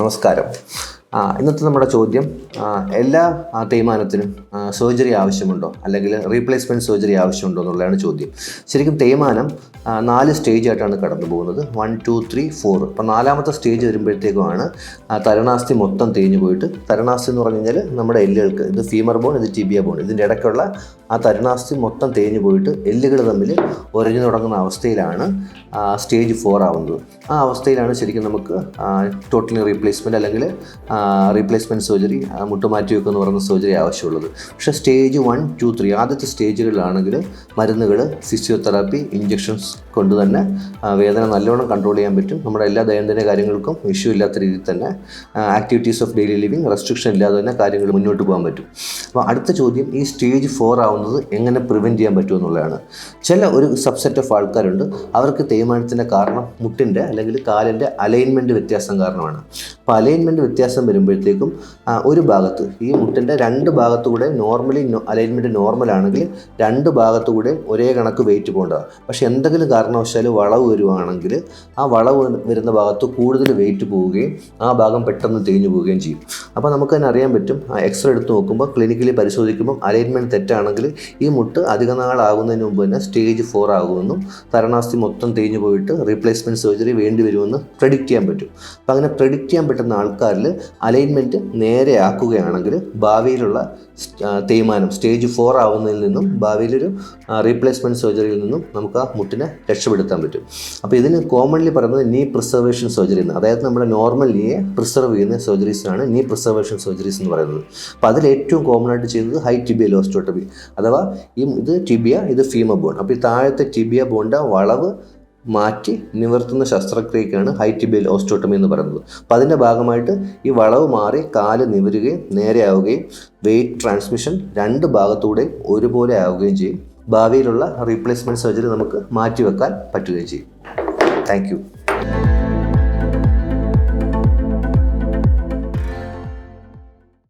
നമസ്കാരം. ആ, ഇന്നത്തെ നമ്മുടെ ചോദ്യം എല്ലാ തേയ്മാനത്തിനും സർജറി ആവശ്യമുണ്ടോ? അല്ലെങ്കിൽ റീപ്ലേസ്മെന്റ് സർജറി ആവശ്യമുണ്ടോ എന്നുള്ളതാണ് ചോദ്യം. ശരിക്കും തേയ്മാനം നാല് സ്റ്റേജ് ആയിട്ടാണ് കടന്നു പോകുന്നത്. വൺ ടു ത്രീ ഫോർ അപ്പോൾ നാലാമത്തെ സ്റ്റേജ് വരുമ്പോഴത്തേക്കുമാണ് തരണാസ്തി മൊത്തം തേഞ്ഞു പോയിട്ട് തരണാസ്തി എന്ന് പറഞ്ഞു കഴിഞ്ഞാൽ നമ്മുടെ എല്ലുകൾക്ക് ഇത് ഫീമർ ബോൺ ഇത് ടിബിയ ബോൺ ഇതിന്റെ ഇടയ്ക്കുള്ള ആ തരണാസ്തി മൊത്തം തേഞ്ഞു പോയിട്ട് എല്ലുകൾ തമ്മിൽ ഉരഞ്ഞു തുടങ്ങുന്ന അവസ്ഥയിലാണ് സ്റ്റേജ് ഫോർ ആവുന്നത്. ആ അവസ്ഥയിലാണ് ശരിക്കും നമുക്ക് ടോട്ടലി റീപ്ലേസ്മെന്റ് അല്ലെങ്കിൽ റീപ്ലേസ്മെന്റ് സർജറി മുട്ടുമാറ്റി വെക്കുക എന്ന് പറയുന്ന സർജറി ആവശ്യമുള്ളത്. പക്ഷേ സ്റ്റേജ് വൺ ടു ത്രീ ആദ്യത്തെ സ്റ്റേജുകളിലാണെങ്കിൽ മരുന്നുകൾ ഫിസിയോതെറാപ്പി ഇഞ്ചെക്ഷൻസ് കൊണ്ട് തന്നെ വേദന നല്ലോണം കൺട്രോൾ ചെയ്യാൻ പറ്റും. നമ്മുടെ എല്ലാ ദൈനംദിന കാര്യങ്ങൾക്കും ഇഷ്യൂ ഇല്ലാത്ത രീതിയിൽ തന്നെ activities of daily living restriction ഇല്ലാതെ തന്നെ കാര്യങ്ങൾ മുന്നോട്ട് പോകാൻ പറ്റും. അപ്പോൾ അടുത്ത ചോദ്യം ഈ സ്റ്റേജ് ഫോർ ആവുന്നത് എങ്ങനെ പ്രിവെന്റ് ചെയ്യാൻ പറ്റും എന്നുള്ളതാണ്. ചില ഒരു സബ്സെറ്റ് ഓഫ് ആൾക്കാരുണ്ട് അവർക്ക് തേയ്മാനത്തിന്റെ കാരണം മുട്ടിന്റെ അല്ലെങ്കിൽ കാലിന്റെ അലൈൻമെന്റ് വ്യത്യാസം കാരണമാണ്. അപ്പോൾ അലൈൻമെന്റ് വ്യത്യാസം വരുമ്പോഴത്തേക്കും ഒരു ഭാഗത്ത് ഈ മുട്ടിന്റെ രണ്ട് ഭാഗത്തുകൂടെ നോർമലി അലൈൻമെന്റ് നോർമൽ ആണെങ്കിൽ രണ്ട് ഭാഗത്തുകൂടെ ഒരേ കണക്ക് വെയിറ്റ് പോകേണ്ടതാണ്. പക്ഷേ എന്തെങ്കിലും കാരണവശാൽ വളവ് വരുവാണെങ്കിൽ ആ വളവ് വരുന്ന ഭാഗത്ത് കൂടുതൽ വെയിറ്റ് പോവുകയും ആ ഭാഗം പെട്ടെന്ന് തേഞ്ഞു പോവുകയും ചെയ്യും. അപ്പോൾ നമുക്ക് തന്നെ അറിയാൻ പറ്റും എക്സ്റേ എടുത്ത് നോക്കുമ്പോൾ ക്ലിനിക്കലി പരിശോധിക്കുമ്പോൾ അലൈൻമെന്റ് തെറ്റാണെങ്കിൽ ഈ മുട്ട് അധിക നാളാകുന്നതിന് മുമ്പ് തന്നെ സ്റ്റേജ് ഫോർ ആകുമെന്നും തരണാസ്ഥി മൊത്തം തേഞ്ഞു പോയിട്ട് റീപ്ലേസ്മെന്റ് സർജറി വേണ്ടി വരുമെന്ന് പ്രെഡിക്റ്റ് ചെയ്യാൻ പറ്റും. അപ്പോൾ അങ്ങനെ പ്രെഡിക്റ്റ് ചെയ്യാൻ പറ്റുന്ന ആൾക്കാരിൽ അലൈൻമെന്റ് നേരെ ആക്കുകയാണെങ്കിൽ ഭാവിയിലുള്ള തേയ്മാനം സ്റ്റേജ് ഫോർ ആവുന്നതിൽ നിന്നും ഭാവിയിലൊരു റീപ്ലേസ്മെന്റ് സർജറിയിൽ നിന്നും നമുക്ക് ആ മുട്ടിനെ രക്ഷപ്പെടുത്താൻ പറ്റും. അപ്പോൾ ഇതിന് കോമൺലി പറയുന്നത് നീ പ്രിസർവേഷൻ സർജറി എന്ന് അതായത് നമ്മുടെ നോർമൽ നീയെ പ്രിസർവ് ചെയ്യുന്ന സർജറീസാണ് നീ പ്രിസർവേഷൻ സർജറീസ് എന്ന് പറയുന്നത്. അപ്പോൾ അതിൽ ഏറ്റവും കോമൺ ആയിട്ട് ചെയ്യുന്നത് ഹൈ ടിബിയ ലോസ്റ്റോട്ടബി അഥവാ ഈ ഇത് ടിബിയ ഇത് ഫീമ ബോൺ അപ്പോൾ ഈ താഴത്തെ ടിബിയ ബോണിന്റെ വളവ് മാറ്റി നിവർത്തുന്ന ശസ്ത്രക്രിയക്കാണ് ഹൈറ്റ് ടിബിയൽ ഓസ്റ്റോട്ടമി എന്ന് പറയുന്നത്. അപ്പം അതിന്റെ ഭാഗമായിട്ട് ഈ വളവ് മാറി കാൽ നിവരുകയും നേരെയാവുകയും വെയിറ്റ് ട്രാൻസ്മിഷൻ രണ്ട് ഭാഗത്തൂടെ ഒരുപോലെ ആവുകയും ചെയ്യും. ഭാവിയിലുള്ള റീപ്ലേസ്മെന്റ് സർജറി നമുക്ക് മാറ്റിവെക്കാൻ പറ്റുകയും ചെയ്യും. താങ്ക്